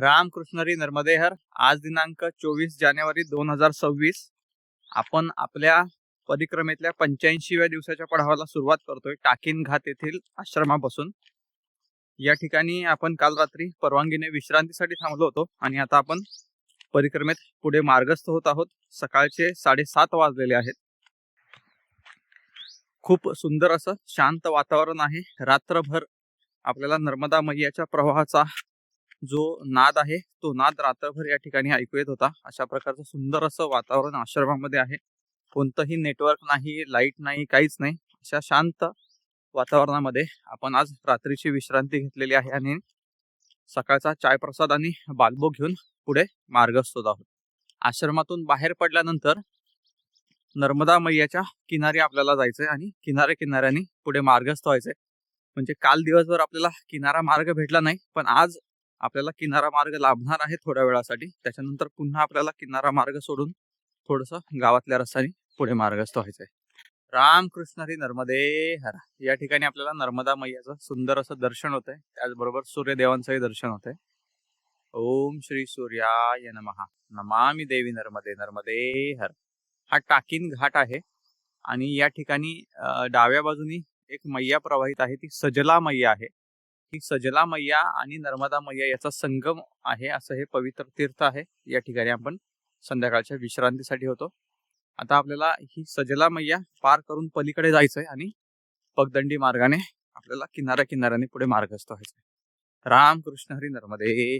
रामकृष्णरी नर्मदेहर. आज दिनांक चोवीस जानेवारी दोन हजार सव्वीस. आपण आपल्या परिक्रमेतल्या पंच्याऐंशीव्या दिवसाच्या पडावाला सुरुवात करतोय. टाकिन घाट येथील आश्रमापासून. या ठिकाणी आपण काल रात्री परवानगीने विश्रांतीसाठी थांबलो होतो आणि आता आपण परिक्रमेत पुढे मार्गस्थ होत आहोत. सकाळचे साडेसात वाजलेले आहेत. खूप सुंदर असं शांत वातावरण आहे. रात्रभर आपल्याला नर्मदा मैयाच्या प्रवाहाचा जो नाद आहे तो नाद रात्रभर या ठिकाणी ऐकू येत होता. अशा प्रकारचं सुंदर असं वातावरण आश्रमामध्ये आहे. कोणतंही नेटवर्क नाही लाइट नाही काहीच नाही. अशा शांत वातावरणामध्ये आपण आज रात्रीची विश्रांती घेतलेली आहे आणि सकाळचा चाय प्रसाद आणि बालबो घेऊन पुढे मार्गस्थ होत आहोत. आश्रमातून बाहेर पडल्यानंतर नर्मदा मैयाच्या किनारी आपल्याला जायचंय आणि किनारे किनाऱ्याने पुढे मार्गस्थ व्हायचंय. म्हणजे काल दिवसभर आपल्याला किनारा मार्ग भेटला नाही पण आज आपल्याला किनारा मार्ग लाभणार आहे थोड्या वेळासाठी. त्याच्यानंतर पुन्हा आपल्याला किनारा मार्ग सोडून थोडस गावातल्या रस्त्याने पुढे मार्गस्थ व्हायचंय. रामकृष्ण हरी नर्मदे हर. या ठिकाणी आपल्याला नर्मदा मैयाचं सुंदर असं दर्शन होतंय. त्याचबरोबर सूर्यदेवांचंही दर्शन होतंय. ओम श्री सूर्याय नमहा नमामि देवी नर्मदे नर्मदे हर. हा टाकीन घाट आहे आणि या ठिकाणी डाव्या बाजूनी एक मैया प्रवाहित आहे. ती सजला मैया आहे. ही सजला मैया आणि नर्मदा मैया याचा संगम आहे असं हे पवित्र तीर्थ आहे. या ठिकाणी आपण संध्याकाळच्या विश्रांतीसाठी होतो. आता आपल्याला ही सजला मैया पार करून पलीकडे जायचंय आणि पगदंडी मार्गाने आपल्याला किनाऱ्या किनाऱ्याने पुढे मार्गस्थ व्हायचंय रामकृष्ण हरी नर्मदे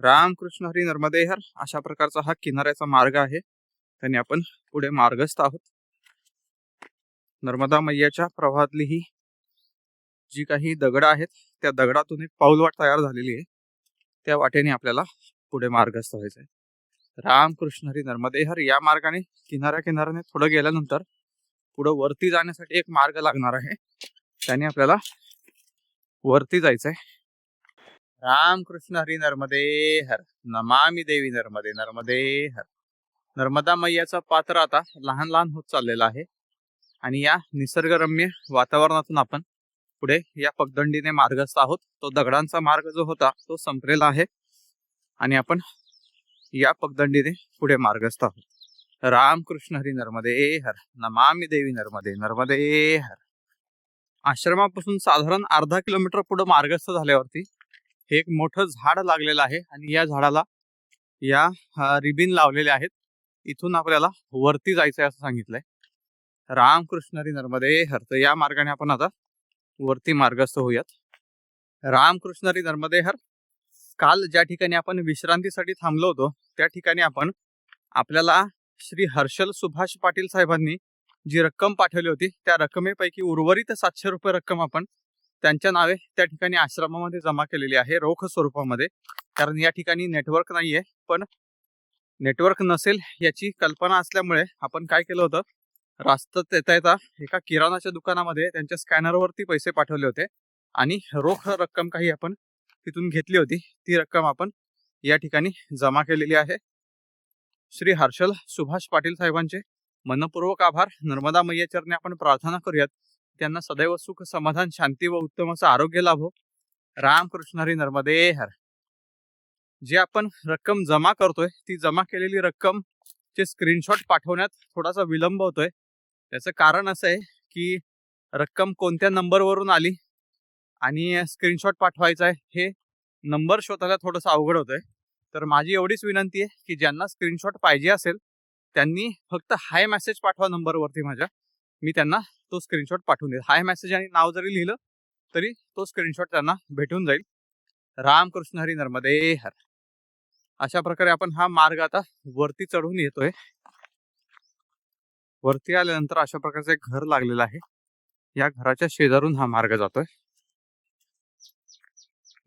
रामकृष्ण हरी नर्मदे हर अशा प्रकारचा हा किनाऱ्याचा मार्ग आहे. त्याने आपण पुढे मार्गस्थ आहोत. नर्मदा मैयाच्या प्रवाहातली ही जी काही दगड आहेत त्या दगडातून एक पाऊलवाट तयार झालेली आहे. त्या वाटेने आपल्याला पुढे मार्गस्थ व्हायचंय रामकृष्ण हरी नर्मदे हर या मार्गाने किनाऱ्या किनाऱ्याने थोडं गेल्यानंतर पुढं वरती जाण्यासाठी एक मार्ग लागणार आहे. त्याने आपल्याला वरती जायचंय. रामकृष्ण हरी नर्मदे हर नमामी देवी नर्मदे नर्मदे हर नर्मदा मैयाचं पात्र आता लहान लहान होत चाललेलं आहे. आणि या निसर्गरम्य वातावरणातून आपण पुढे या पगदंडीने मार्गस्थ आहोत. तो दगडांचा मार्ग जो होता तो संपलेला आहे. आणि आपण या पगदंडीने पुढे मार्गस्थ आहोत. रामकृष्ण हरी नर्मदे हर नमामि देवी नर्मदे नर्मदे हर. आश्रमापासून साधारण अर्धा किलोमीटर पुढे मार्गस्थ झाल्यावरती हे एक मोठं झाड लागलेलं आहे. आणि या झाडाला या रिबिन लावलेले आहेत. इथून आपल्याला वरती जायचंय असं सांगितलंय. रामकृष्ण हरी नर्मदे हर. तर या मार्गाने आपण आता वरती मार्गस्थ होऊयात. रामकृष्णरी धर्मदेहर काल ज्या ठिकाणी आपण विश्रांतीसाठी थांबलो होतो त्या ठिकाणी आपण आपल्याला श्री हर्षल सुभाष पाटील साहेबांनी जी रक्कम पाठवली होती त्या रकमेपैकी उर्वरित सातशे रुपये रक्कम आपण त्यांच्या नावे त्या ठिकाणी आश्रमामध्ये जमा केलेली आहे रोख स्वरूपामध्ये. कारण या ठिकाणी नेटवर्क नाहीये पण नेटवर्क नसेल याची कल्पना असल्यामुळे आपण काय केलं होतं रास्त्यात येता येता एका किराणाच्या दुकानामध्ये त्यांच्या स्कॅनरवरती पैसे पाठवले होते. आणि रोख रक्कम काही आपण तिथून घेतली होती. ती रक्कम आपण या ठिकाणी जमा केलेली आहे. श्री हर्षल सुभाष पाटील साहेबांचे मनपूर्वक आभार. नर्मदा मैयाचरणे आपण प्रार्थना करूयात. त्यांना सदैव सुख समाधान शांती व उत्तम असं आरोग्य लाभो. रामकृष्ण हरी नर्मदे हर. जे आपण रक्कम जमा करतोय ती जमा केलेली रक्कम चे स्क्रीनशॉट पाठवण्यात थोडासा विलंब होतोय. त्याचं कारण असं आहे की रक्कम कोणत्या नंबरवरून आली आणि स्क्रीनशॉट पाठवायचा आहे हे नंबर शोधायला थोडंसं अवघड होतंय. तर माझी एवढीच विनंती आहे की ज्यांना स्क्रीनशॉट पाहिजे असेल त्यांनी फक्त हाय मेसेज पाठवा नंबरवरती माझ्या. मी त्यांना तो स्क्रीनशॉट पाठवून देईल. हाय मेसेज आणि नाव जरी लिहिलं तरी तो स्क्रीनशॉट त्यांना भेटून जाईल. रामकृष्ण हरी नर्मदे हर. अशा प्रकारे आपण हा मार्ग आता वरती चढून येतोय. वरती आल्यानंतर अशा प्रकारचं एक घर लागलेलं आहे. या घराच्या शेजारून हा मार्ग जातोय.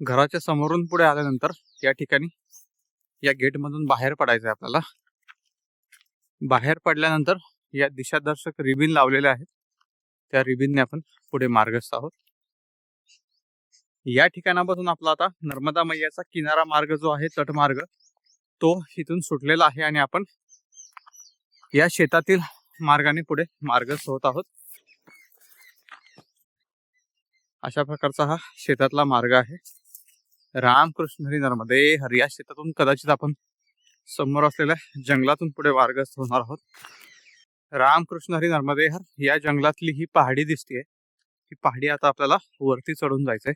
घराच्या समोरून पुढे आल्यानंतर या ठिकाणी या गेट मधून बाहेर पडायचंय आपल्याला. बाहेर पडल्यानंतर या दिशादर्शक रिबिन लावलेले आहेत. त्या रिबिनने आपण पुढे मार्गस्थ आहोत. या ठिकाणापासून आपला आता नर्मदा मैयाचा किनारा मार्ग जो आहे तटमार्ग तो इथून सुटलेला आहे आणि आपण या शेतातील मार्गाने पुढे मार्गस्थ होत आहोत. अशा प्रकारचा हा शेतातला मार्ग आहे. रामकृष्ण हरी नर्मदे हरी या शेतातून कदाचित आपण समोर असलेल्या जंगलातून पुढे मार्गस्थ होणार आहोत. रामकृष्ण हरी नर्मदे हर या जंगलातली ही पहाडी दिसतीये. ही पहाडी आता आपल्याला वरती चढून जायचंय.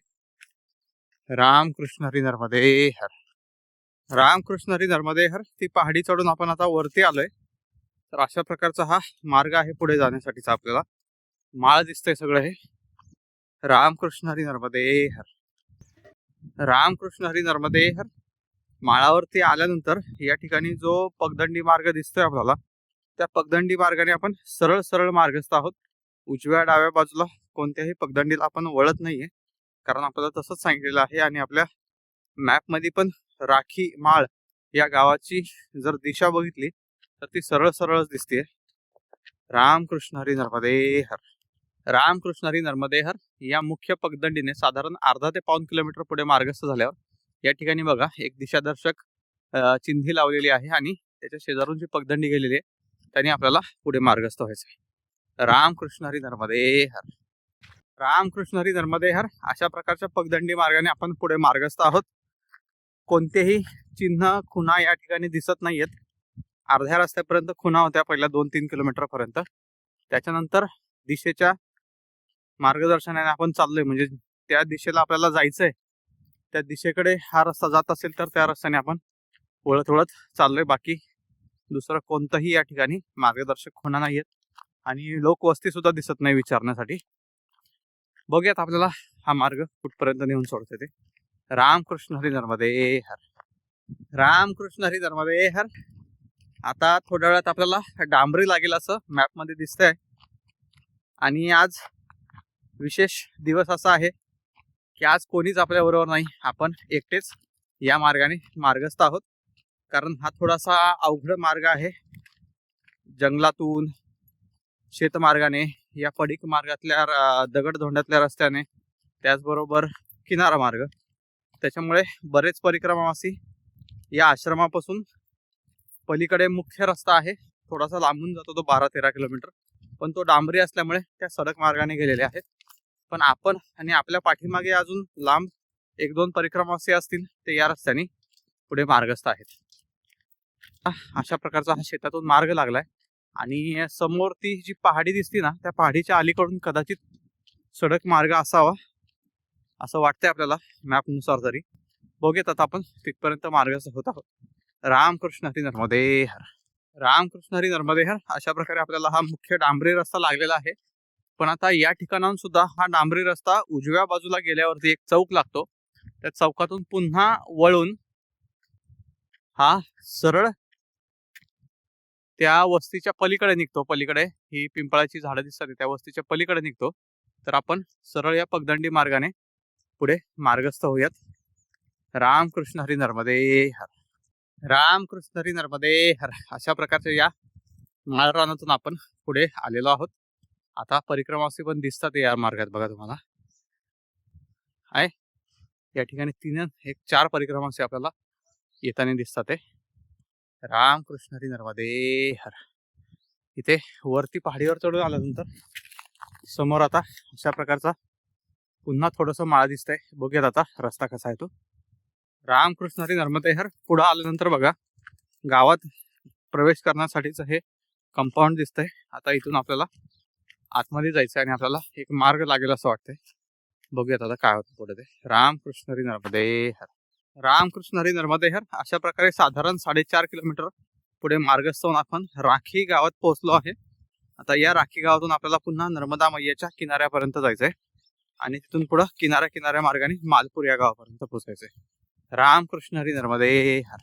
रामकृष्ण हरी नर्मदे हर. रामकृष्ण हरी नर्मदे हर ती पहाडी चढून आपण आता वरती आलोय. तर अशा प्रकारचा हा मार्ग आहे पुढे जाण्यासाठीचा आपल्याला. माळ दिसतंय सगळं हे. रामकृष्ण हरी नर्मदे हर. रामकृष्ण हरी नर्मदे हर. माळावरती आल्यानंतर या ठिकाणी जो पगदंडी मार्ग दिसतोय आपल्याला त्या पगदंडी मार्गाने आपण सरळ सरळ मार्गस्थ आहोत. उजव्या डाव्या बाजूला कोणत्याही पगदंडीला आपण वळत नाहीये. कारण आपल्याला तसंच सांगितलेलं आहे आणि आपल्या मॅपमध्ये पण राखी माळ या गावाची जर दिशा बघितली तर ती सरळ सरळच दिसते रामकृष्ण हरी नर्मदे हर. रामकृष्ण हरी नर्मदे हर या मुख्य पगदंडीने साधारण अर्धा ते पाऊन किलोमीटर पुढे मार्गस्थ झाल्यावर या ठिकाणी बघा एक दिशादर्शक चिन्ही लावलेली आहे आणि त्याच्या शेजारून जी पगदंडी गेलेली आहे त्याने आपल्याला पुढे मार्गस्थ व्हायचं रामकृष्ण हरी नर्मदे हर. रामकृष्ण हरी नर्मदे हर अशा प्रकारच्या पगदंडी मार्गाने आपण पुढे मार्गस्थ आहोत. कोणतेही चिन्ह खुणा या ठिकाणी दिसत नाहीयेत. अर्ध्या रस्त्यापर्यंत खुणा होत्या पहिल्या दोन तीन किलोमीटर पर्यंत त्याच्यानंतर दिशेच्या मार्गदर्शनाने आपण चाललोय. म्हणजे त्या दिशेला आपल्याला जायचंय. त्या दिशेकडे हा रस्ता जात असेल तर त्या रस्त्याने आपण वळत वळत चाललोय. बाकी दुसरं कोणतंही या ठिकाणी मार्गदर्शक खुणा नाहीयेत आणि लोकवस्ती सुद्धा दिसत नाही विचारण्यासाठी. बघूयात आपल्याला हा मार्ग कुठपर्यंत नेऊन सोडतोय ते. रामकृष्ण हरी नर्मदे हर. रामकृष्ण हरी नर्मदे हर. आता थोड्या वेळात आपल्याला डांबरी लागेल असं मॅपमध्ये दिसत दिसतंय. आणि आज विशेष दिवस असा आहे की आज कोणीच आपल्याबरोबर नाही. आपण एकटेच या मार्गाने मार्गस्थ आहोत. कारण हा थोडासा अवघड मार्ग आहे. जंगलातून शेतमार्गाने या पडीक मार्गातल्या दगडधोंड्यातल्या रस्त्याने त्याचबरोबर किनारा मार्ग. त्याच्यामुळे बरेच परिक्रमावासी या आश्रमापासून पलीकडे मुख्य रस्ता आहे. थोडासा लांबून जातो तो बारा तेरा किलोमीटर. पण तो डांबरी असल्यामुळे त्या सडक मार्गाने गेलेले आहेत. पण आपण आणि आपल्या पाठीमागे अजून लांब एक दोन परिक्रमावासी असतील ते या रस्त्याने पुढे मार्गस्थ आहेत. अशा प्रकारचा हा शेतातून मार्ग लागलाय. आणि समोर ती जी पहाडी दिसते ना त्या पहाडीच्या अलीकडून कदाचित सडक मार्ग असावा असं वाटतंय आपल्याला मॅपनुसार तरी. बघूयात आता आपण तिथपर्यंत मार्गस्थ होत आहोत. रामकृष्ण हरी नर्मदे हर रामकृष्ण हरी नर्मदे हर अशा प्रकारे आपल्याला हा मुख्य डांबरी रस्ता लागलेला आहे. पण आता या ठिकाणाहून सुद्धा हा डांबरी रस्ता उजव्या बाजूला गेल्यावरती एक चौक लागतो. त्या चौकातून पुन्हा वळून हा सरळ त्या वस्तीच्या पलीकडे निघतो. पलीकडे ही पिंपळाची झाडं दिसतात त्या वस्तीच्या पलीकडे निघतो. तर आपण सरळ या पगदंडी मार्गाने पुढे मार्गस्थ होऊयात. रामकृष्ण हरी नर्मदे हर रामकृष्ण हरी नर्मदे हर अशा प्रकारच्या या माळरानातून आपण पुढे आलेलो आहोत. आता परिक्रमावासी पण दिसतात या मार्गात बघा तुम्हाला. आहे. या ठिकाणी तीन एक चार परिक्रमावासी आपल्याला येताना दिसतात आहे. रामकृष्ण हरी नर्मदे हर इथे वरती पहाडीवर चढून आल्यानंतर समोर आता अशा प्रकारचा पुन्हा थोडस माळा दिसतंय. बघूयात आता रस्ता कसा आहे तो. रामकृष्ण हरी नर्मदे हर पुढं आल्यानंतर बघा गावात प्रवेश करण्यासाठीच हे कंपाऊंड दिसतंय. आता इथून आपल्याला आतमध्ये जायचं आणि आपल्याला एक मार्ग लागेल असं वाटतंय. बघूयात आता काय होतं पुढे ते. रामकृष्ण हरी नर्मदे हर रामकृष्ण हरी नर्मदे हर अशा प्रकारे साधारण साडेचार किलोमीटर पुढे मार्गस्थ होऊन आपण राखी गावात पोहोचलो आहे. आता या राखी गावातून आपल्याला पुन्हा नर्मदा मैयाच्या किनाऱ्यापर्यंत जायचंय. आणि तिथून पुढं किनाऱ्या किनाऱ्या मार्गाने मालपूर या गावापर्यंत पोहोचायचंय. रामकृष्ण हरी नर्मदे हर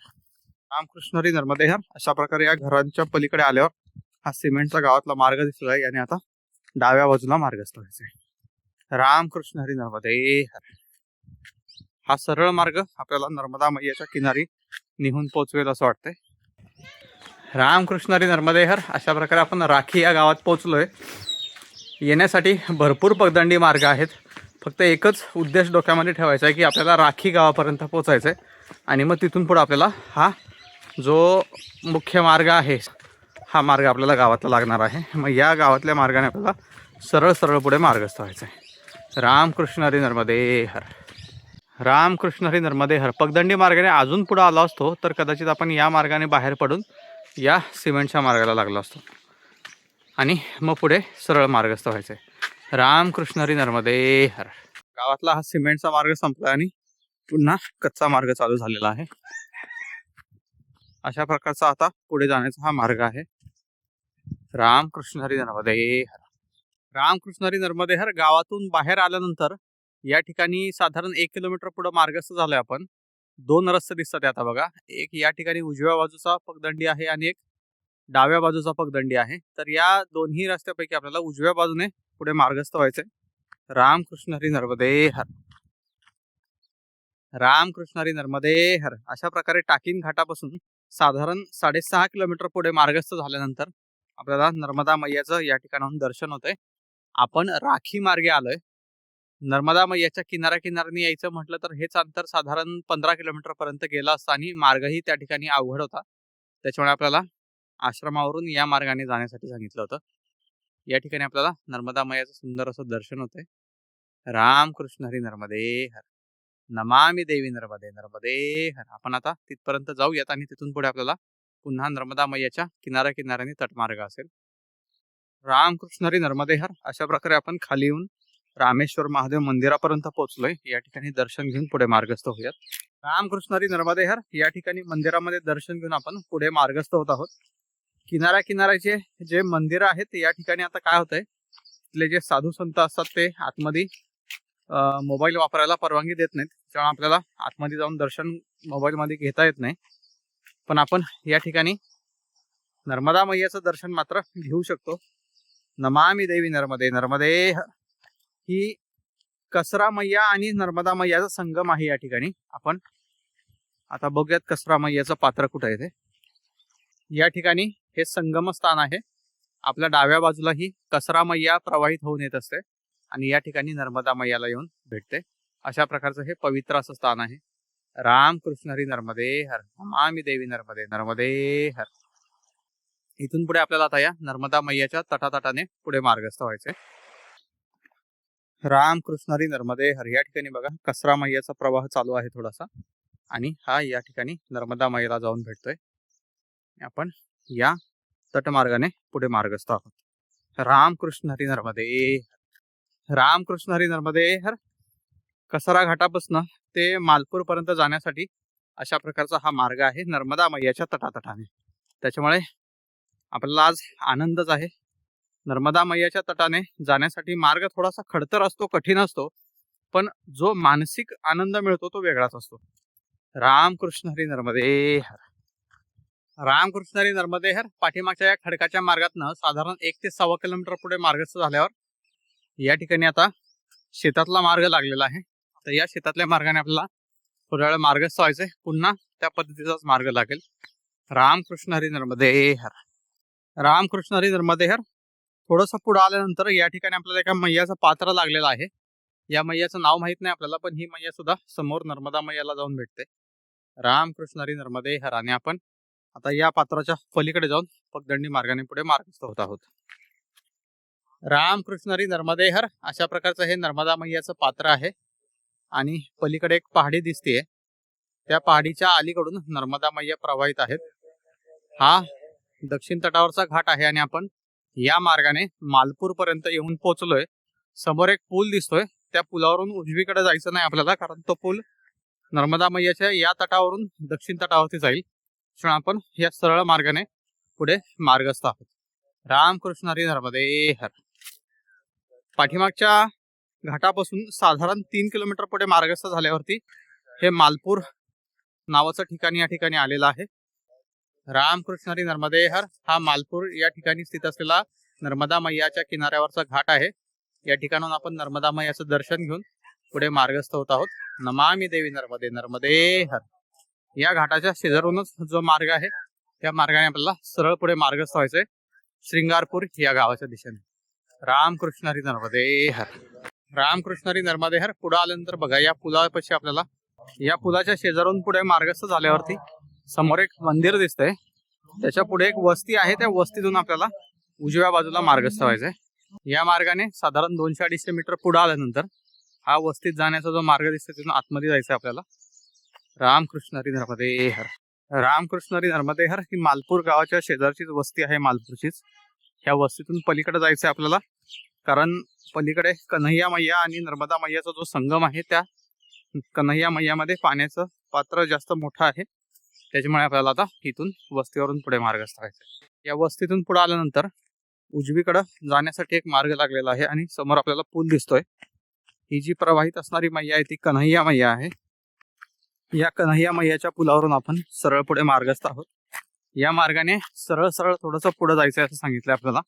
रामकृष्ण हरी नर्मदे हर अशा प्रकारे या घरांच्या पलीकडे आल्यावर हा सिमेंटचा गावातला मार्ग दिसतोय याने आता डाव्या बाजूला मार्गस्थ व्हायचंय रामकृष्ण हरी नर्मदे हर हा सरळ मार्ग आपल्याला नर्मदा मैयाच्या किनारी निघून पोचवेल असं वाटतंय. रामकृष्ण हरी नर्मदे हर अशा प्रकारे आपण राखी या गावात पोहोचलोय. येण्यासाठी भरपूर पगदंडी मार्ग आहेत. फक्त एकच उद्देश डोक्यामध्ये ठेवायचा आहे की आपल्याला राखी गावापर्यंत पोचायचं आहे आणि मग तिथून पुढं आपल्याला हा जो मुख्य मार्ग आहे हा मार्ग आपल्याला गावातला लागणार आहे. मग या गावातल्या मार्गाने आपल्याला सरळ सरळ पुढे मार्गस्थ व्हायचं आहे रामकृष्ण हरी नर्मदे हर. रामकृष्ण हरी नर्मदे हर. पगदंडी मार्गाने अजून पुढे आलो असतो तर कदाचित आपण या मार्गाने बाहेर पडून या सिमेंटच्या मार्गाला लागलो असतो. आणि मग पुढे सरळ मार्गस्थ व्हायचं आहे रामकृष्णरी नर्मदे हर. गावातला हा सिमेंटचा मार्ग संपला आणि पुन्हा कच्चा मार्ग चालू झालेला आहे. अशा प्रकारचा आता पुढे जाण्याचा हा मार्ग आहे. रामकृष्णहरी नर्मदे हर. रामकृष्णहरी नर्मदे हर गावातून बाहेर आल्यानंतर या ठिकाणी साधारण एक किलोमीटर पुढे मार्गस्थ झालोय आपण. दोन रस्ते दिसतात आता बघा. एक या ठिकाणी उजव्या बाजूचा पगदंडी आहे आणि एक डाव्या बाजूचा पगदंडी आहे. तर या दोन्ही रस्त्यापैकी आपल्याला उजव्या बाजूने पुढे मार्गस्थ व्हायचंय. रामकृष्ण हरी नर्मदे हर. रामकृष्ण हरी नर्मदे हर. अशा प्रकारे टाकीन घाटापासून साधारण साडेसहा किलोमीटर पुढे मार्गस्थ झाल्यानंतर आपल्याला नर्मदा मैयाचं या ठिकाणाहून दर्शन होतंय. आपण राखी मार्गे आलोय. नर्मदा मैयाच्या किनाऱ्या किनाऱ्याने यायचं म्हटलं तर हेच अंतर साधारण पंधरा किलोमीटर पर्यंत गेलं असतं आणि मार्गही त्या ठिकाणी अवघड होता. त्याच्यामुळे आपल्याला आश्रमावरून या मार्गाने जाण्यासाठी सांगितलं होतं. या ठिकाणी आपल्याला नर्मदा मैयाचं सुंदर असं दर्शन होतंय. रामकृष्ण हरी नर्मदे हर. नमामी देवी नर्मदे नर्मदे हर. आपण आता तिथपर्यंत जाऊयात आणि तिथून पुढे आपल्याला पुन्हा नर्मदा मैयाच्या किनाऱ्या किनाऱ्याने तटमार्ग असेल. रामकृष्ण हरी नर्मदे हर. अशा प्रकारे आपण खाली येऊन रामेश्वर महादेव मंदिरापर्यंत पोहोचलोय. या ठिकाणी दर्शन घेऊन पुढे मार्गस्थ होऊयात. रामकृष्ण हरी नर्मदे हर. या ठिकाणी मंदिरामध्ये दर्शन घेऊन आपण पुढे मार्गस्थ होत आहोत. किनाऱ्या किनाऱ्याचे जे मंदिर आहेत या ठिकाणी आता काय होतंय? तिथले जे साधू संत असतात ते आतमध्ये मोबाईल वापरायला परवानगी देत नाहीत. त्यामुळे आपल्याला आतमध्ये जाऊन दर्शन मोबाईलमध्ये घेता येत नाही. पण आपण या ठिकाणी नर्मदा मैयाचं दर्शन मात्र घेऊ शकतो. नमामि देवी नर्मदे नर्मदे ही. कसरा मैया आणि नर्मदा मैयाचा संगम आहे या ठिकाणी. आपण आता बघूयात कसरा मैयाचं पात्र कुठं आहे ते. या ठिकाणी हे संगम स्थान आहे. आपल्या डाव्या बाजूला ही कसरा मैया प्रवाहित होऊन येत असते आणि या ठिकाणी नर्मदा मैयाला येऊन भेटते. अशा प्रकारचं हे पवित्र असं स्थान आहे. रामकृष्ण हरी नर्मदे हर मामी देवी नर्मदे नर्मदे हर. इथून पुढे आपल्याला आता या नर्मदा मैयाच्या तटातटाने पुढे मार्गस्थ व्हायचे राम कृष्ण हरी नर्मदे हर या ठिकाणी बघा कसरा मैयाचा प्रवाह चालू आहे थोडासा. आणि हा या ठिकाणी नर्मदा मैयाला जाऊन भेटतोय. आपण या तटमार्गाने पुढे मार्गस्थ आहोत. रामकृष्ण हरी नर्मदे रामकृष्ण हरी नर्मदे हर कसरा घाटापासून ते मालपूर पर्यंत जाण्यासाठी अशा प्रकारचा हा मार्ग आहे नर्मदा मैयाच्या तटातटाने. त्याच्यामुळे आपल्याला आज आनंदच आहे. नर्मदा मैयाच्या तटाने जाण्यासाठी मार्ग थोडासा खडतर असतो कठीण असतो पण जो मानसिक आनंद मिळतो तो वेगळाच असतो. रामकृष्ण हरी नर्मदे हर रामकृष्ण हरी नर्मदेहर पाठीमागच्या या खडकाच्या मार्गातनं साधारण एक ते सव्वा किलोमीटर पुढे मार्गस्थ झाल्यावर या ठिकाणी आता शेतातला मार्ग लागलेला आहे. तर या शेतातल्या मार्गाने आपल्याला थोड्या वेळा मार्गस्थ व्हायचंय पुन्हा त्या पद्धतीचाच मार्ग लागेल. रामकृष्ण हरी नर्मदे हर रामकृष्ण हरी नर्मदेहर थोडंसं पुढं आल्यानंतर या ठिकाणी आपल्याला एका मैयाचं पात्र लागलेलं आहे. या मैयाचं नाव माहीत नाही आपल्याला पण ही मैया सुद्धा समोर नर्मदा मैयाला जाऊन भेटते. रामकृष्ण हरी नर्मदे हराने आणि आपण आता या पात्राच्या पलीकडे जाऊन पगदंडी मार्गाने पुढे मार्गस्थ होत आहोत. रामकृष्णरी नर्मदेहर नर्मदे हर अशा प्रकारचं हे नर्मदा मैयाचं पात्र आहे. आणि पलीकडे एक पहाडी दिसतेय. त्या पहाडीच्या अलीकडून नर्मदा मैया प्रवाहित आहेत. हा दक्षिण तटावरचा घाट आहे आणि आपण या मार्गाने मालपूर पर्यंत येऊन पोहोचलोय समोर एक पूल दिसतोय. त्या पुलावरून उजवीकडे जायचं नाही आपल्याला कारण तो पूल नर्मदा मैयाच्या या तटावरून दक्षिण तटावरती जाईल. क्षण आपण या सरळ मार्गाने पुढे मार्गस्थ आहोत. रामकृष्ण हरी नर्मदे हर. पाठीमागच्या घाटापासून साधारण तीन किलोमीटर पुढे मार्गस्थ झाल्यावरती हे मालपूर नावाचं ठिकाण या ठिकाणी आलेलं आहे. रामकृष्ण हरी नर्मदे हर हा मालपूर या ठिकाणी स्थित असलेला नर्मदा मैयाच्या किनाऱ्यावरचा घाट आहे. या ठिकाणून आपण नर्मदा मैयाचं दर्शन घेऊन पुढे मार्गस्थ होत आहोत. नमामी देवी नर्मदे नर्मदे हर. या घाटाच्या शेजारूनच जो मार्ग आहे त्या मार्गाने आपल्याला सरळ पुढे मार्गस्थ व्हायचंय. श्रृंगारपूर या गावाच्या दिशेने. रामकृष्णारी नर्मदे हर. रामकृष्णारी नर्मदे हर पुढे आल्यानंतर बघा या पुलापाशी आपल्याला या पुलाच्या शेजारून पुढे मार्गस्थ झाल्यावरती समोर एक मंदिर दिसतंय. त्याच्या पुढे एक वस्ती आहे त्या वस्तीतून आपल्याला उजव्या बाजूला मार्गस्थ व्हायचंय. या मार्गाने साधारण दोनशे अडीचशे मीटर पुढे आल्यानंतर हा वस्तीत जाण्याचा जो मार्ग दिसतो तिथून आतमध्ये जायचं आपल्याला. रामकृष्ण हरी नर्मदे हर. रामकृष्ण हरी नर्मदे हर ही मालपूर गावाच्या शेजारचीच वस्ती आहे मालपूरचीच. ह्या वस्तीतून पलीकडे जायचं आहे आपल्याला. कारण पलीकडे कन्हैया मैया आणि नर्मदा मैयाचा जो संगम आहे त्या कन्हैया मैयामध्ये पाण्याचं पात्र जास्त मोठं आहे. त्याच्यामुळे आपल्याला आता इथून वस्तीवरून पुढे मार्ग करायचा या वस्तीतून पुढे आल्यानंतर उजवीकडं जाण्यासाठी एक मार्ग लागलेला आहे आणि समोर आपल्याला पूल दिसतोय. ही जी प्रवाहित असणारी मैया आहे ती कन्हैया मैया आहे. या कन्हैया मैयाच्या पुलावरून आपण सरळ पुढे मार्गस्थ आहोत. या मार्गाने सरळ सरळ थोडंसं पुढे जायचं असं सांगितलं आपल्याला.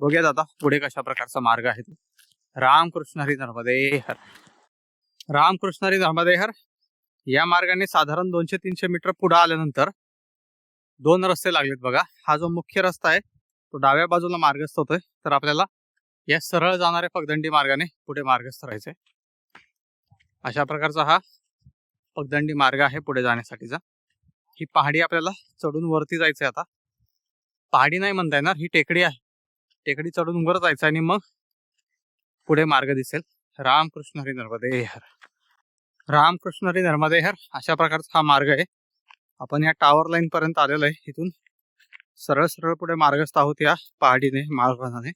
बघूयात आता पुढे कशा प्रकारचा मार्ग आहे तो. रामकृष्ण हरी नर्मदे हर रामकृष्ण हरी नर्मदे हर या मार्गाने साधारण दोनशे तीनशे मीटर पुढे आल्यानंतर दोन रस्ते लागलेत बघा. हा जो मुख्य रस्ता आहे तो डाव्या बाजूला मार्गस्थ होतोय. तर आपल्याला या सरळ जाणाऱ्या पगदंडी मार्गाने पुढे मार्गस्थ राहायचंय. अशा प्रकारचा हा पगदंडी मार्ग आहे पुढे जाण्यासाठीचा. ही पहाडी आपल्याला चढून वरती जायचं आहे आता. पहाडी नाही म्हणता येणार ही टेकडी आहे. टेकडी चढून वर जायचं आणि मग पुढे मार्ग दिसेल. रामकृष्ण हरी नर्मदे हर. रामकृष्ण हरी नर्मदे हर अशा प्रकारचा हा मार्ग आहे. आपण या टावर लाईन पर्यंत आलेलो आहे. इथून सरळ सरळ पुढे मार्गस्थ आहोत या पहाडीने मार्गाने.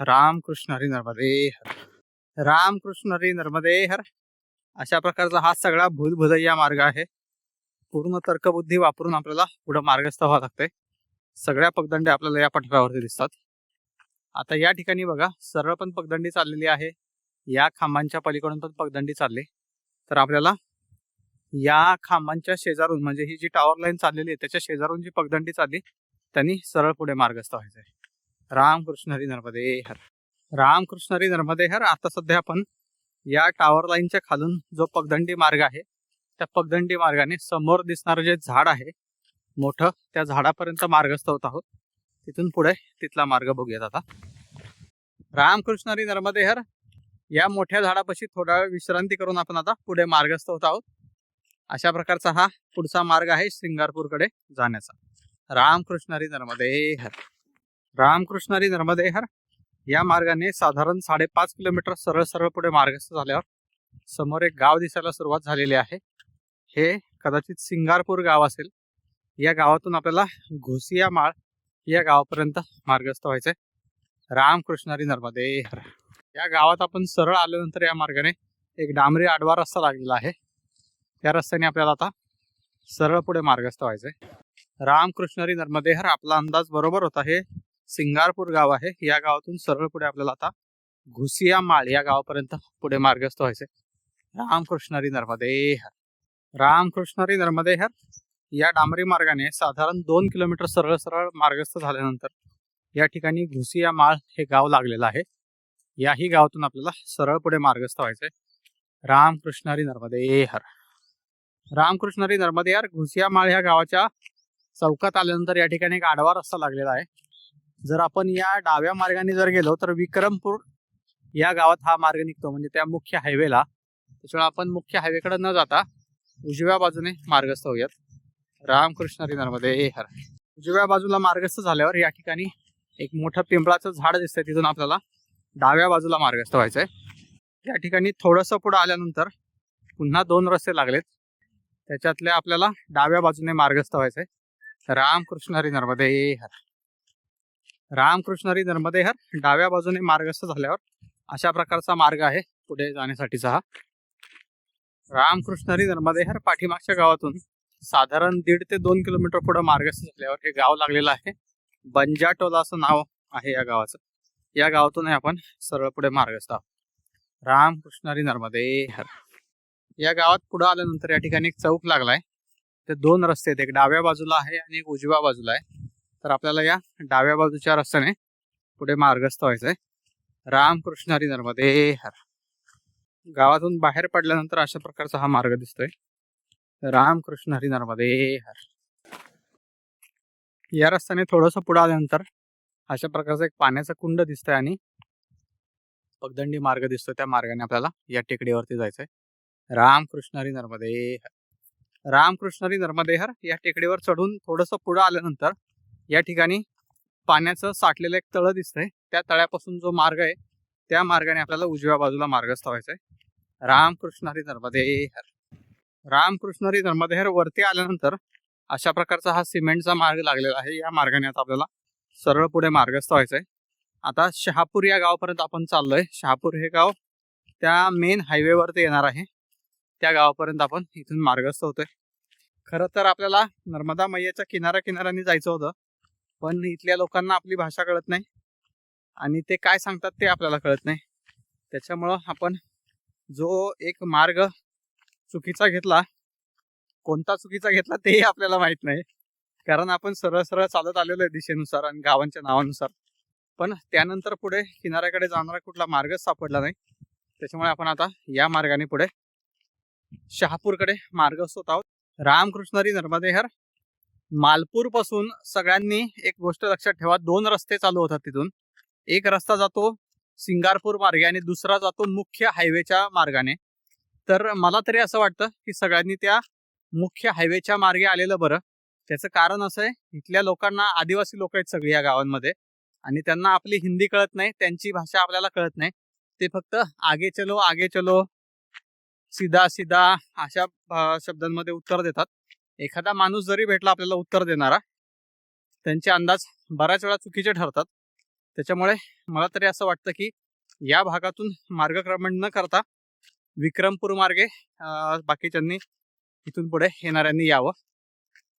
रामकृष्ण हरी नर्मदे हर. रामकृष्ण हरी नर्मदे हर. अशा प्रकारचा हा सगळा भूलभुलैया मार्ग आहे. पूर्ण तर्कबुद्धी वापरून आपल्याला पुढे मार्गस्थ व्हावं लागतंय. सगळ्या पगदंडे आपल्याला या पठारावरती दिसतात. आता या ठिकाणी बघा सरळ पण पगदंडी चाललेली आहे. या खांबांच्या पलीकडून पण पगदंडी चालली. तर आपल्याला या खांबांच्या शेजारून म्हणजे ही जी टावर लाईन चाललेली आहे त्याच्या शेजारून जी पगदंडी चालली त्यांनी सरळ पुढे मार्गस्थ व्हायचं आहे रामकृष्ण हरी नर्मदे हर. रामकृष्ण हरी नर्मदे हर. आता सध्या आपण या टावर लाईनच्या खालून जो पगदंडी मार्ग आहे त्या पगदंडी मार्गाने समोर दिसणारं जे झाड आहे मोठं त्या झाडापर्यंत मार्गस्थ होत आहोत. तिथून पुढे तिथला मार्ग बघूयात आता. रामकृष्णरी नर्मदेहर नर्मदे हर या मोठ्या झाडापाशी थोडा वेळ विश्रांती करून आपण आता पुढे मार्गस्थ होत आहोत. अशा प्रकारचा हा पुढचा मार्ग आहे श्रृंगारपूरकडे जाण्याचा. रामकृष्ण नर्मदेहर. नर्मदे हर या मार्गाने साधारण साडेपाच किलोमीटर सरळ सरळ पुढे मार्गस्थ झाल्यावर समोर एक गाव दिसायला सुरुवात झालेली आहे. हे कदाचित सिंगारपूर गाव असेल. या गावातून आपल्याला घोसिया माळ या गावापर्यंत मार्गस्थ व्हायचंय. रामकृष्णरी नर्मदे हर. या गावात आपण सरळ आल्यानंतर या मार्गाने एक डांबरी आडवा रस्ता लागलेला आहे. त्या रस्त्याने आपल्याला आता सरळ पुढे मार्गस्थ व्हायचंय. रामकृष्णरी नर्मदेहर नर्मदे हर आपला अंदाज बरोबर होता हे सिंगारपूर गाव आहे. या गावातून सरळ पुढे आपल्याला आता घुसिया माळ या गावापर्यंत पुढे मार्गस्थ व्हायचे रामकृष्णरी नर्मदे हर रामकृष्णरी नर्मदे हर या डांबरी मार्गाने साधारण दोन किलोमीटर सरळ सरळ मार्गस्थ झाल्यानंतर या ठिकाणी घुसिया माळ हे गाव लागलेलं आहे. याही गावातून आपल्याला सरळ पुढे मार्गस्थ व्हायचंय. रामकृष्णरी नर्मदे हर रामकृष्णरी नर्मदे हर घुसिया माळ ह्या गावाच्या चौकात आल्यानंतर या ठिकाणी एक आडवा रस्ता लागलेला आहे. जर आपण या डाव्या मार्गाने जर गेलो तर विक्रमपूर या गावात हा मार्ग निघतो. म्हणजे त्या मुख्य हायवेला. त्याच्यामुळे आपण मुख्य हायवेकडे न जाता उजव्या बाजूने मार्गस्थ होऊयात. रामकृष्ण हरी हे हर. उजव्या बाजूला मार्गस्थ झाल्यावर या ठिकाणी एक मोठं पिंपळाचं झाड दिसतंय. तिथून आपल्याला डाव्या बाजूला मार्गस्थ व्हायचंय. या ठिकाणी थोडंसं पुढं आल्यानंतर पुन्हा दोन रस्ते लागलेत. त्याच्यातल्या आपल्याला डाव्या बाजूने मार्गस्थ व्हायचंय. रामकृष्ण हरी नर्मदे हर. रामकृष्णरी नर्मदेहर डाव्या बाजूने मार्गस्थ झाल्यावर अशा प्रकारचा मार्ग आहे पुढे जाण्यासाठीचा हा. रामकृष्णरी नर्मदेहर पाठीमागच्या गावातून साधारण दीड ते दोन किलोमीटर पुढे मार्गस्थ झाल्यावर हे गाव लागलेलं आहे. बंजाटोला असं नाव आहे या गावाचं. या गावातून आपण सरळ पुढे मार्गस्थ आहोत. रामकृष्णरी नर्मदेहर नर्मदे या गावात पुढे आल्यानंतर या ठिकाणी एक चौक लागलाय. ते दोन रस्ते आहेत. एक डाव्या बाजूला आहे आणि एक उजव्या बाजूला आहे. तर आपल्याला या डाव्या बाजूच्या रस्त्याने पुढे मार्गस्थ व्हायचंय. रामकृष्ण हरी नर्मदे हर. गावातून बाहेर पडल्यानंतर अशा प्रकारचा हा मार्ग दिसतोय. रामकृष्ण हरी नर्मदे हर. या रस्त्याने थोडंसं पुढे आल्यानंतर अशा प्रकारचा एक पाण्याचा कुंड दिसतोय आणि पगदंडी मार्ग दिसतोय. त्या मार्गाने आपल्याला या टेकडीवरती जायचंय. रामकृष्ण हरी नर्मदे हर. रामकृष्ण हरी नर्मदे हर. या टेकडीवर चढून थोडंसं पुढे आल्यानंतर या ठिकाणी पाण्याचं साठलेलं एक तळं दिसतंय. त्या तळ्यापासून जो मार्ग आहे त्या मार्गाने आपल्याला उजव्या बाजूला मार्गस्थ व्हायचंय रामकृष्ण हरी नर्मदे हर रामकृष्ण हरी वरती आल्यानंतर अशा प्रकारचा हा सिमेंटचा मार्ग लागलेला आहे. या मार्गाने आता आपल्याला सरळ पुढे मार्गस्थ व्हायचंय आता शहापूर या गावापर्यंत आपण चाललोय. शहापूर हे गाव त्या मेन हायवेवरती येणार आहे. त्या गावापर्यंत आपण इथून मार्गस्थ होतोय. खरं तर आपल्याला नर्मदा मैयाच्या किनाऱ्या किनाऱ्याने जायचं होतं. पण इथल्या लोकांना आपली भाषा कळत नाही. आणि ते काय सांगतात ते आपल्याला कळत नाही. त्याच्यामुळं आपण जो एक मार्ग चुकीचा घेतला कोणता चुकीचा घेतला तेही आपल्याला माहीत नाही. कारण आपण सरळ सरळ चालत आलेलो आहे दिशेनुसार आणि गावांच्या नावानुसार. पण त्यानंतर पुढे किनाऱ्याकडे जाणारा कुठला मार्गच सापडला नाही. त्याच्यामुळे आपण आता या मार्गाने पुढे शहापूरकडे मार्गस्थ होत आहोत रामकृष्णरी नर्मदेहर मालपूरपासून सगळ्यांनी एक गोष्ट लक्षात ठेवा. दोन रस्ते चालू होतात तिथून. एक रस्ता जातो सिंगारपूर मार्गे आणि दुसरा जातो मुख्य हायवेच्या मार्गाने. तर मला तरी असं वाटतं की सगळ्यांनी त्या मुख्य हायवेच्या मार्गे आलेलं बरं. त्याचं कारण असं आहे इथल्या लोकांना आदिवासी लोक आहेत सगळी या गावांमध्ये आणि त्यांना आपली हिंदी कळत नाही त्यांची भाषा आपल्याला कळत नाही. ते फक्त आगे चलो आगे चलो सीधा सीधा अशा शब्दांमध्ये उत्तर देतात. एखादा माणूस जरी भेटला आपल्याला उत्तर देणारा त्यांचे अंदाज बऱ्याच वेळा चुकीचे ठरतात. त्याच्यामुळे मला तरी असं वाटतं की या भागातून मार्गक्रमण न करता विक्रमपूर मार्गे अं, बाकीच्यांनी इथून पुढे येणाऱ्यांनी यावं.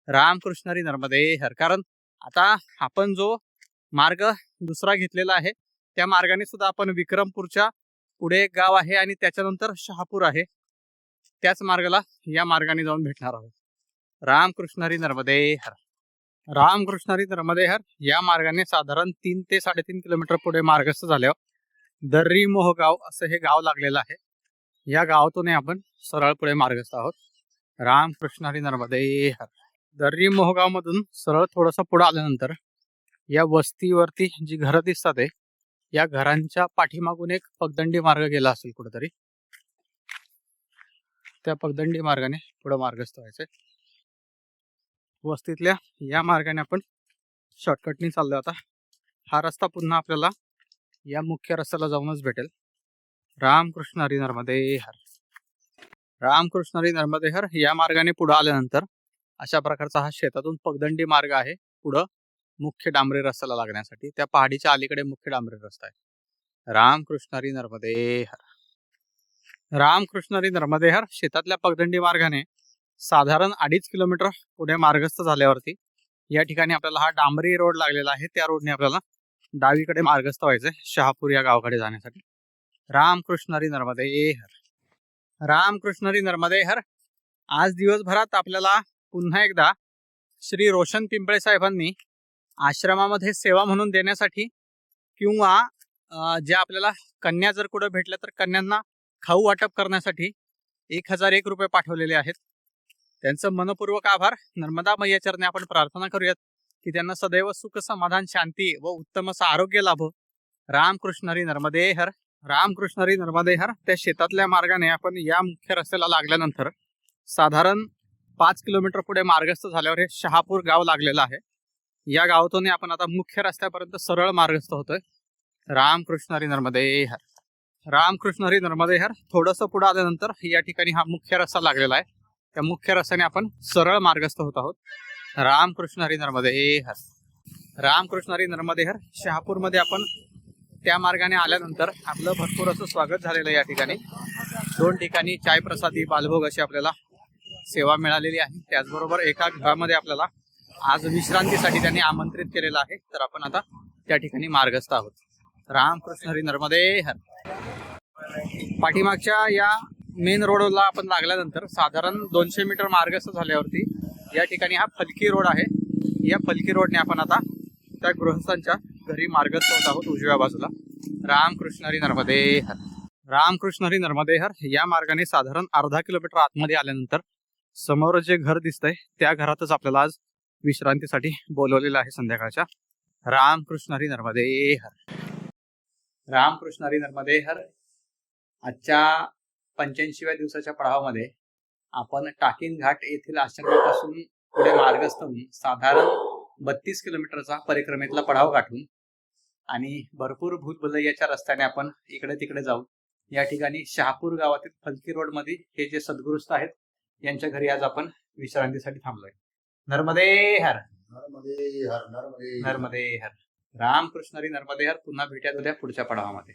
रामकृष्णरी नर्मदे हर. कारण आता आपण जो मार्ग दुसरा घेतलेला आहे त्या मार्गाने सुद्धा आपण विक्रमपूरच्या पुढे एक गाव आहे आणि त्याच्यानंतर शहापूर आहे. त्याच मार्गाला या मार्गाने जाऊन भेटणार आहोत. रामकृष्णरी नर्मदे हर रामकृष्णरी नर्मदेहर या मार्गाने साधारण तीन ते साडेतीन किलोमीटर पुढे मार्गस्थ झाल्यावर दर्री मोहगाव असं हे गाव लागलेलं आहे. या गावातून आपण सरळ पुढे मार्गस्थ आहोत. रामकृष्णरी नर्मदेहर. दर्री मोहगाव मधून सरळ थोडंसं पुढे आल्यानंतर या वस्तीवरती जी घरं दिसतात आहे या घरांच्या पाठीमागून एक पगदंडी मार्ग गेला असेल कुठेतरी. त्या पगदंडी मार्गाने पुढे मार्गस्थ व्हायचंय. वस्तीतल्या या मार्गाने आपण शॉर्टकटनी चाललो आता. हा रस्ता पुन्हा आपल्याला या मुख्य रस्त्याला जाऊनच भेटेल. रामकृष्ण हरी नर्मदे हर. रामकृष्ण हरी नर्मदे हर या मार्गाने पुढे आल्यानंतर अशा प्रकारचा हा शेतातून पगदंडी मार्ग आहे पुढं मुख्य डांबरी रस्त्याला लागण्यासाठी. त्या पहाडीच्या अलीकडे मुख्य डांबरी रस्ता आहे. रामकृष्ण हरी नर्मदे हर. रामकृष्ण हरी नर्मदे हर शेतातल्या पगदंडी मार्गाने साधारण अडीच किलोमीटर पुढे मार्गस्थ झाल्यावरती या ठिकाणी आपल्याला हा डांबरी रोड लागलेला आहे. त्या रोडने आपल्याला डावीकडे मार्गस्थ व्हायचंय शहापूर या गावाकडे जाण्यासाठी. रामकृष्णरी नर्मदे हर. रामकृष्णरी नर्मदे हर. आज दिवसभरात आपल्याला पुन्हा एकदा श्री रोशन पिंपळे साहेबांनी आश्रमामध्ये सेवा म्हणून देण्यासाठी किंवा ज्या आपल्याला कन्या जर कुठं भेटल्या तर कन्यांना खाऊ वाटप करण्यासाठी एक हजार एक रुपये पाठवलेले आहेत. त्यांचं मनपूर्वक आभार. नर्मदा मैया चरणी आपण प्रार्थना करूयात की त्यांना सदैव सुख समाधान शांती व उत्तम असं आरोग्य लाभो. रामकृष्ण हरी नर्मदे हर. रामकृष्ण हरी नर्मदे हर. त्या शेतातल्या मार्गाने आपण या मुख्य रस्त्याला लागल्यानंतर साधारण पाच किलोमीटर पुढे मार्गस्थ झाल्यावर हे शहापूर गाव लागलेलं आहे. या गावातून आपण आता मुख्य रस्त्यापर्यंत सरळ मार्गस्थ होतोय. रामकृष्ण हरी नर्मदे हर. रामकृष्ण हरी नर्मदे हर. थोडस पुढे आल्यानंतर या ठिकाणी हा मुख्य रस्ता लागलेला आहे. त्या मुख्य रस्त्याने आपण सरळ मार्गस्थ होत आहोत. रामकृष्ण हरी नर्मदे हर. रामकृष्ण हरी नर्मदे हर. शहापूरमध्ये आपण त्या मार्गाने आल्यानंतर आपलं भरपूर असं स्वागत झालेलं आहे या ठिकाणी. दोन ठिकाणी चाय प्रसादी बालभोग अशी आपल्याला सेवा मिळालेली आहे. त्याचबरोबर एका घरामध्ये आपल्याला आज विश्रांतीसाठी त्यांनी आमंत्रित केलेलं आहे. तर आपण आता त्या ठिकाणी मार्गस्थ आहोत. रामकृष्ण हरी नर्मदे हर. पाठीमागच्या या मेन रोडला आपण लागल्यानंतर साधारण दोनशे मीटर मार्गस्थ झाल्यावरती या ठिकाणी हा फलकी रोड आहे. या फलकी रोडने आपण आता त्या गृहस्थांच्या घरी मार्गस्थ होत आहोत उजव्या बाजूला. रामकृष्ण हरी नर्मदे हर रामकृष्ण हरी नर्मदे हर या मार्गाने साधारण अर्धा किलोमीटर आतमध्ये आल्यानंतर समोर जे घर दिसतंय त्या घरातच आपल्याला आज विश्रांतीसाठी बोलवलेलं आहे संध्याकाळच्या. रामकृष्ण हरी नर्मदे हर रामकृष्ण हरी नर्मदे हर आजच्या पंच्याऐंशीव्या दिवसाच्या पडावामध्ये आपण टाकिन घाट येथील आश्रमापासून पुढे मार्गस्थ होऊन साधारण बत्तीस किलोमीटरचा परिक्रमेतला पडाव गाठून आणि भरपूर भूतभुलैयाच्या रस्त्याने आपण इकडे तिकडे जाऊ या ठिकाणी शहापूर गावातील फलकी रोडमध्ये हे जे सद्गुरुस्त आहेत यांच्या घरी आज आपण विश्रांतीसाठी थांबलोय. नर्मदे हर. नर्मदे हर नर्मदे नर्मदे हर. रामकृष्ण हरी नर्मदे हर पुन्हा भेटूयात उद्या पुढच्या पडावामध्ये.